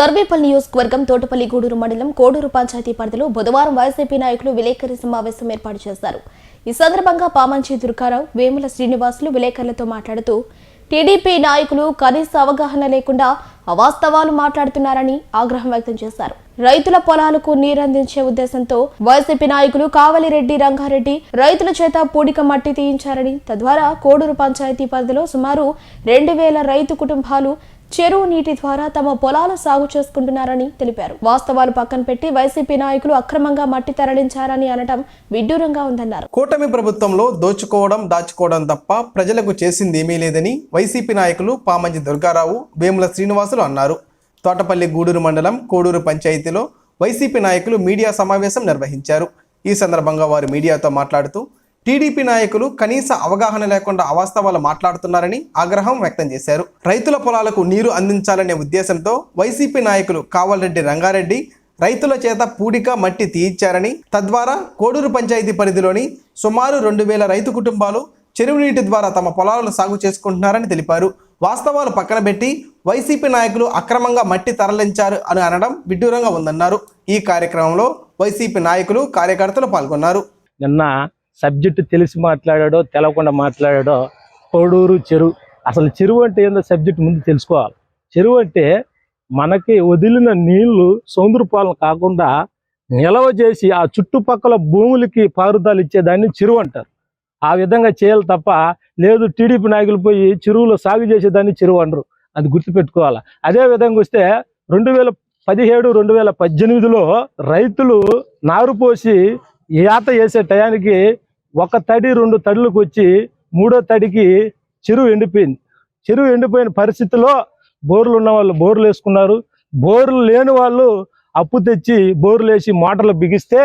సర్వేపల్లి నియోజకవర్గం తోటపల్లి గూడూరు మండలం కోడూరు పంచాయతీ పరిధిలో బుధవారం వైసీపీ నాయకులు విలేకరి సమావేశం ఏర్పాటు చేశారు. ఈ సందర్భంగా పామంచి దుర్గారావు వేముల శ్రీనివాసులు విలేకరులతో మాట్లాడుతూ టీడీపీ నాయకులు కనీస అవగాహన లేకుండా అవాస్తవాలు మాట్లాడుతున్నారని ఆగ్రహం వ్యక్తం చేశారు. రైతుల పొలాలకు నీరందించే ఉద్దేశంతో వైసీపీ నాయకులు కావలిరెడ్డి రంగారెడ్డి రైతుల చేత పూడిక మట్టి తీయించారని తద్వారా కోడూరు పంచాయతీ పరిధిలో సుమారు రెండు వేల రైతు కుటుంబాలు చెరువు నీటి ద్వారా తమ పొలాలు సాగు చేసుకుంటున్నారని తెలిపారు. వాస్తవాలు పక్కన పెట్టి వైసీపీ నాయకులు అక్రమంగా మట్టి తరలించారని అనటం విడ్డూరంగా ఉందన్నారు. కూటమి ప్రభుత్వంలో దోచుకోవడం దాచుకోవడం తప్ప ప్రజలకు చేసింది ఏమీ లేదని వైసీపీ నాయకులు పామంచి దుర్గారావు వేముల శ్రీనివాసులు అన్నారు. తోటపల్లి గూడూరు మండలం కోడూరు పంచాయతీలో వైసీపీ నాయకులు మీడియా సమావేశం నిర్వహించారు. ఈ సందర్భంగా వారు మీడియాతో మాట్లాడుతూ టీడీపీ నాయకులు కనీస అవగాహన లేకుండా అవాస్తవాలు మాట్లాడుతున్నారని ఆగ్రహం వ్యక్తం చేశారు. రైతుల పొలాలకు నీరు అందించాలనే ఉద్దేశంతో వైసీపీ నాయకులు కావలరెడ్డి రంగారెడ్డి రైతుల చేత పూడిక మట్టి తీయించారని తద్వారా కోడూరు పంచాయతీ పరిధిలోని సుమారు రెండు వేల రైతు కుటుంబాలు చెరువు నీటి ద్వారా తమ పొలాలను సాగు చేసుకుంటున్నారని తెలిపారు. వాస్తవాలు పక్కన పెట్టి వైసీపీ నాయకులు అక్రమంగా మట్టి తరలించారు అని అనడం విడ్డూరంగా ఉందన్నారు. ఈ కార్యక్రమంలో వైసీపీ నాయకులు కార్యకర్తలు పాల్గొన్నారు. నిన్న సబ్జెక్టు తెలిసి మాట్లాడాడో తెలవకుండా మాట్లాడాడో కోడూరు చెరువు అసలు చెరువు అంటే ఏందో సబ్జెక్ట్ ముందు తెలుసుకోవాలి. చెరువు అంటే మనకి వదిలిన నీళ్ళు సౌందర్యపాలన కాకుండా నిలవ చేసి ఆ చుట్టుపక్కల భూములకి పారుదాలు ఇచ్చేదాన్ని చెరువు అంటారు. ఆ విధంగా చేయాలి తప్ప లేదు టీడీపీ నాయకులు పోయి చెరువులో సాగు చేసేదాన్ని చెరువు అనరు అది గుర్తుపెట్టుకోవాలి. అదే విధంగా వస్తే రెండు వేల పదిహేడు రెండు వేల పద్దెనిమిదిలో రైతులు నారు పోసి యాత వేసే టయానికి ఒక తడి రెండు తడులకు వచ్చి మూడో తడికి చెరువు ఎండిపోయింది. చెరువు ఎండిపోయిన పరిస్థితిలో బోర్లు ఉన్న వాళ్ళు బోర్లు వేసుకున్నారు. బోర్లు లేని వాళ్ళు అప్పు తెచ్చి బోర్లు వేసి మోటార్లు బిగిస్తే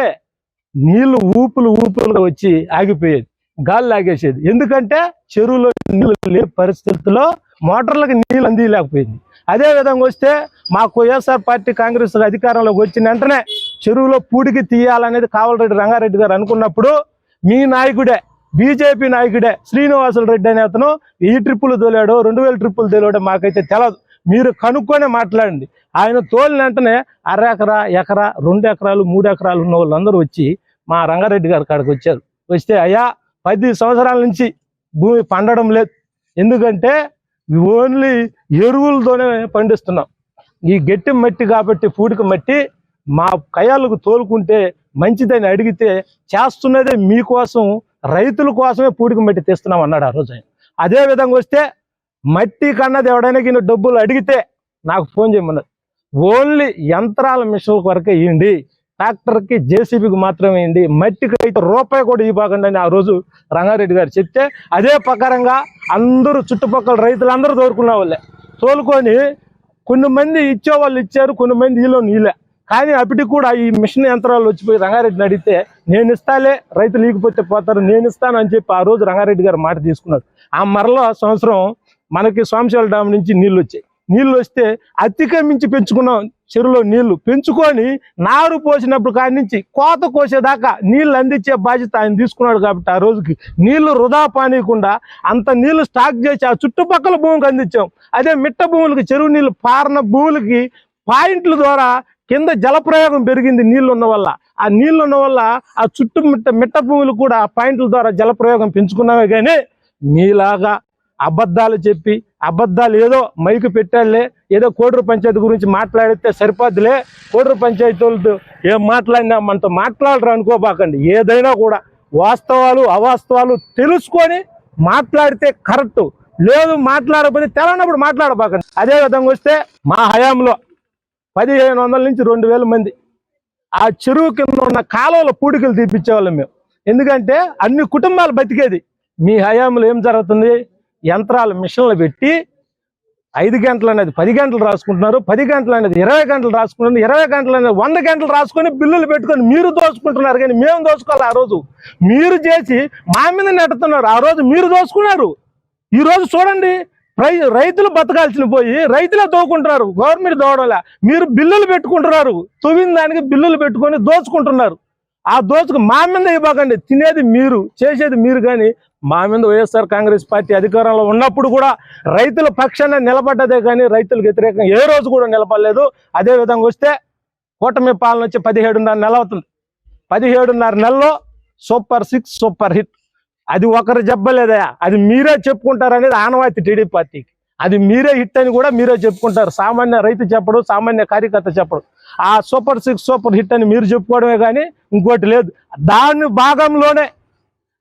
నీళ్ళు ఊపులు ఊపులుగా వచ్చి ఆగిపోయేది. గాలి లాగేసేది. ఎందుకంటే చెరువులో నీళ్ళు లేని పరిస్థితుల్లో మోటార్లకు నీళ్ళు అందిలేకపోయింది అదే విధంగా వస్తే మాకు వైఎస్ఆర్ పార్టీ కాంగ్రెస్ అధికారంలోకి వచ్చిన వెంటనే చెరువులో పూడికి తీయాలనేది కావలరెడ్డి రంగారెడ్డి గారు అనుకున్నప్పుడు మీ నాయకుడే బీజేపీ నాయకుడే శ్రీనివాసులు రెడ్డి అనే అతను ఈ ట్రిప్పులు తోలాడో రెండు వేల ట్రిప్పులు తోలాడో మాకైతే తెలియదు మీరు కనుక్కొనే మాట్లాడండి. ఆయన తోలిన వెంటనే అర ఎకరా ఎకరా రెండు ఎకరాలు మూడు ఎకరాలు ఉన్న వాళ్ళందరూ వచ్చి మా రంగారెడ్డి గారి కాడికి వచ్చారు. వస్తే అయ్యా పది సంవత్సరాల నుంచి భూమి పండడం లేదు. ఎందుకంటే ఓన్లీ ఎరువులతోనే పండిస్తున్నాం. ఈ గట్టి మట్టి కాబట్టి పూడిక మట్టి మా కయ్యాలకు తోలుకుంటే మంచిదని అడిగితే చేస్తున్నదే మీకోసం రైతుల కోసమే పూడిక మట్టి తీస్తున్నాం అన్నాడు ఆ రోజు ఆయన. అదే విధంగా వస్తే మట్టి కన్నది ఎవడైనా ఈయన డబ్బులు అడిగితే నాకు ఫోన్ చేయమన్నది ఓన్లీ యంత్రాల మిషన్ల వరకే ఇవ్వండి ట్రాక్టర్కి జేసీబీకి మాత్రమే ఇవ్వండి మట్టికి అయితే రూపాయి కూడా ఇవ్వకండి అని ఆ రోజు రంగారెడ్డి గారు చెప్తే అదే ప్రకారంగా అందరూ చుట్టుపక్కల రైతులందరూ తోలుకున్న వాళ్ళే. తోలుకొని కొన్ని మంది ఇచ్చే వాళ్ళు ఇచ్చారు కొన్ని మంది ఈలో. నీలే కానీ అప్పటికి కూడా ఈ మిషన్ యంత్రాలు వచ్చిపోయి రంగారెడ్డిని అడిగితే నేను ఇస్తాలే రైతులు లేకపోతే పోతారు నేను ఇస్తాను అని చెప్పి ఆ రోజు రంగారెడ్డి గారు మాట తీసుకున్నారు. ఆ మరలో సంవత్సరం మనకి సోమశాల డ్యామ్ నుంచి నీళ్ళు వచ్చాయి. నీళ్ళు వస్తే అతిక్రమించి పెంచుకున్నాం చెరువులో నీళ్ళు పెంచుకొని నారు పోసినప్పుడు కాడి నుంచి కోత కోసేదాకా నీళ్ళు అందించే బాధ్యత ఆయన తీసుకున్నాడు కాబట్టి ఆ రోజుకి నీళ్ళు వృధా పానీయకుండా అంత నీళ్ళు స్టాక్ చేసి ఆ చుట్టుపక్కల భూమికి అందించాం. అదే మిట్ట భూములకి చెరువు నీళ్ళు పారిన భూములకి పాయింట్ల ద్వారా కింద జలప్రయోగం పెరిగింది నీళ్ళు ఉన్న వల్ల. ఆ నీళ్ళు ఉన్న వల్ల ఆ చుట్టూ మిట్ట మిట్ట భూములు కూడా పాయింట్ల ద్వారా జలప్రయోగం పెంచుకున్నామే కానీ మీలాగా అబద్ధాలు చెప్పి అబద్ధాలు ఏదో మైకు పెట్టాలే ఏదో కోడూరు పంచాయతీ గురించి మాట్లాడితే సరిపోద్దులే కోడూరు పంచాయతీ వాళ్ళతో ఏం మాట్లాడినా మనతో మాట్లాడరు అనుకోబాకండి. ఏదైనా కూడా వాస్తవాలు అవాస్తవాలు తెలుసుకొని మాట్లాడితే కరెక్ట్. లేదు మాట్లాడకపోతే తెలనప్పుడు మాట్లాడబాకండి. అదే విధంగా వస్తే మా హయాంలో పదిహేను వందల నుంచి రెండు వేల మంది. ఆ చెరువు కింద ఉన్న కాలువల పూడికలు తీపిచ్చేవాళ్ళం మేము. ఎందుకంటే అన్ని కుటుంబాలు బతికేది. మీ హయాంలో ఏం జరుగుతుంది? యంత్రాలు మిషన్లు పెట్టి ఐదు గంటలు అనేది పది గంటలు రాసుకుంటున్నారు. పది గంటలు అనేది ఇరవై గంటలు రాసుకుంటున్నారు. ఇరవై గంటలు అనేది వంద గంటలు రాసుకొని బిల్లులు పెట్టుకొని మీరు దోచుకుంటున్నారు కానీ మేము దోచుకోవాలి ఆ రోజు. మీరు చేసి మా మీద నెట్టుతున్నారు ఆ రోజు మీరు దోచుకున్నారు ఈ రోజు చూడండి. రైతులు బతకాల్సిన పోయి రైతులే దోకుంటున్నారు. గవర్నమెంట్ దోడలే మీరు బిల్లులు పెట్టుకుంటున్నారు. తువిన దానికి బిల్లులు పెట్టుకొని దోచుకుంటున్నారు. ఆ దోచుకు మా మీద ఇవ్వకండి. తినేది మీరు చేసేది మీరు కానీ మా మీద వైఎస్ఆర్ కాంగ్రెస్ పార్టీ అధికారంలో ఉన్నప్పుడు కూడా రైతుల పక్షాన నిలబడ్డదే కానీ రైతులకు వ్యతిరేకంగా ఏ రోజు కూడా నిలబడలేదు. అదే విధంగా వస్తే కూటమి పాలన వచ్చి పదిహేడున్నర నెల అవుతుంది. పదిహేడున్నర నెలలో సూపర్ సిక్స్ సూపర్ హిట్. అది ఒకరు చెప్పలేదయా అది మీరే చెప్పుకుంటారు అనేది ఆనవాయితీ టీడీపీ పార్టీకి. అది మీరే హిట్ అని కూడా మీరే చెప్పుకుంటారు. సామాన్య రైతు చెప్పడు సామాన్య కార్యకర్త చెప్పడు. ఆ సూపర్ సిక్స్ సూపర్ హిట్ అని మీరు చెప్పుకోవడమే కానీ ఇంకోటి లేదు. దాని భాగంలోనే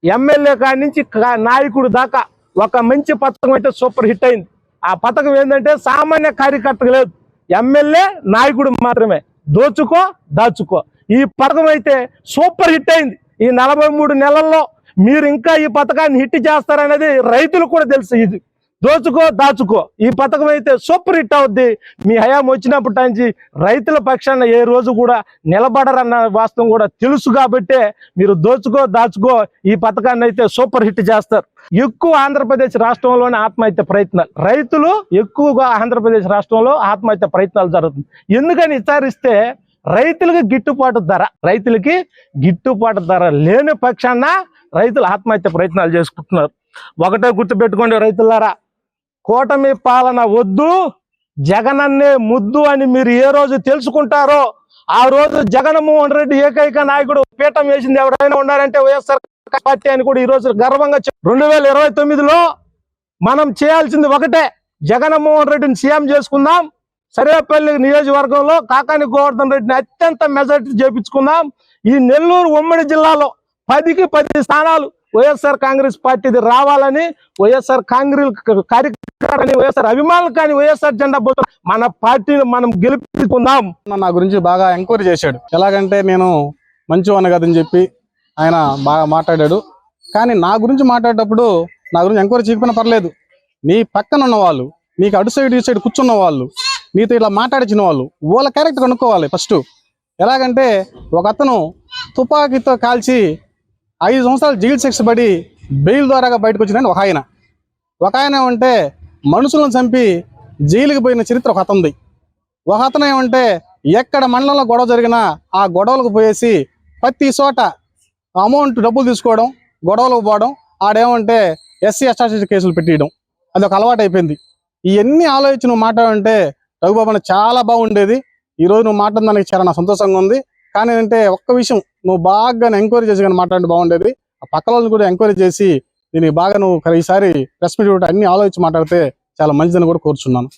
ఎమ్మెల్యే కాడి నుంచి నాయకుడు దాకా ఒక మంచి పథకం అయితే సూపర్ హిట్ అయింది. ఆ పథకం ఏంటంటే సామాన్య కార్యకర్తకు లేదు. ఎమ్మెల్యే నాయకుడు మాత్రమే. దోచుకో దాచుకో. ఈ పథకం అయితే సూపర్ హిట్ అయింది. ఈ నలభై మూడు నెలల్లో మీరు ఇంకా ఈ పథకాన్ని హిట్ చేస్తారనేది రైతులకు కూడా తెలుసు ఇది. దోచుకో దాచుకో. ఈ పథకం అయితే సూపర్ హిట్ అవుద్ది. మీ హయాం వచ్చినప్పటి నుంచి రైతుల పక్షాన ఏ రోజు కూడా నిలబడరన్న వాస్తవం కూడా తెలుసు కాబట్టే మీరు దోచుకో దాచుకో ఈ పథకాన్ని అయితే సూపర్ హిట్ చేస్తారు. ఎక్కువ ఆంధ్రప్రదేశ్ రాష్ట్రంలోనే ఆత్మహత్య ప్రయత్నాలు. రైతులు ఎక్కువగా ఆంధ్రప్రదేశ్ రాష్ట్రంలో ఆత్మహత్య ప్రయత్నాలు జరుగుతుంది. ఎందుకని విచారిస్తే రైతులకి గిట్టుబాటు ధర రైతులకి గిట్టుబాటు ధర లేని పక్షాన రైతులు ఆత్మహత్య ప్రయత్నాలు చేసుకుంటున్నారు. ఒకటే గుర్తుపెట్టుకోండి రైతులారా కూటమి పాలన వద్దు జగనన్నే ముద్దు అని మీరు ఏ రోజు తెలుసుకుంటారో ఆ రోజు జగన్మోహన్ రెడ్డి ఏకైక నాయకుడు పీఠం వేసింది ఎవరైనా ఉన్నారంటే వైఎస్ఆర్ పార్టీ అని కూడా ఈ రోజు గర్వంగా రెండు వేల ఇరవై తొమ్మిదిలో మనం చేయాల్సింది ఒకటే జగన్మోహన్ రెడ్డిని సీఎం చేసుకుందాం సరేపల్లి నియోజకవర్గంలో కాకాని గోవర్ధన్ రెడ్డిని అత్యంత మెజార్టీ చేపించుకుందాం. ఈ నెల్లూరు ఉమ్మడి జిల్లాలో పదికి పది స్థానాలు వైఎస్ఆర్ కాంగ్రెస్ పార్టీది రావాలని వైఎస్ఆర్ కాంగ్రెస్ కార్యకర్తలని వైఎస్ఆర్ అభిమానులు కానీ వైఎస్ఆర్ జెండా పోతున్న మన పార్టీని మనం గెలిపించుకుందాం. నా గురించి బాగా ఎంక్వైరీ చేశాడు. ఎలాగంటే నేను మంచివాడిని కదని చెప్పి ఆయన బాగా మాట్లాడాడు. కానీ నా గురించి మాట్లాడేటప్పుడు నా గురించి ఎంక్వైరీ చేయకపోయినా పర్లేదు. నీ పక్కన ఉన్న వాళ్ళు నీకు అటు సైడ్ ఇటు సైడ్ కూర్చున్న వాళ్ళు నీతో ఇలా మాట్లాడించిన వాళ్ళు వాళ్ళ క్యారెక్టర్ కనుక్కోవాలి ఫస్ట్ ఎలాగంటే ఒక అతను తుపాకీతో కాల్చి ఐదు సంవత్సరాలు జైలు శిక్ష పడి బెయిల్ ద్వారాగా బయటకు వచ్చిన ఒక ఆయన. ఒక ఆయన ఏమంటే మనుషులను చంపి జైలుకి పోయిన చరిత్ర ఒక అతంది ఒక అతను ఏమంటే ఎక్కడ మండలంలో గొడవ జరిగినా ఆ గొడవలకు పోయేసి ప్రతి చోట అమౌంట్ డబ్బులు తీసుకోవడం గొడవలకు పోవడం ఆడేమంటే ఎస్సీ ఎస్టాసిటీ కేసులు పెట్టేయడం. అది ఒక అలవాటు అయిపోయింది ఇవన్నీ ఆలోచించి నువ్వు మాట్లాడంటే రఘుబాబు చాలా బాగుండేది. ఈ రోజు నువ్వు మాట్లాడడానికి చాలా నా సంతోషంగా ఉంది. కానీ అంటే ఒక్క విషయం నువ్వు బాగా ఎంక్వైరీ చేసి కానీ మాట్లాడి బాగుండేది. ఆ పక్క వాళ్ళని కూడా ఎంక్వైరీ చేసి దీనికి బాగా నువ్వు ఈసారి ప్రెస్ మీట్ అన్ని ఆలోచించి మాట్లాడితే చాలా మంచిదని కూడా కోరుచున్నాను.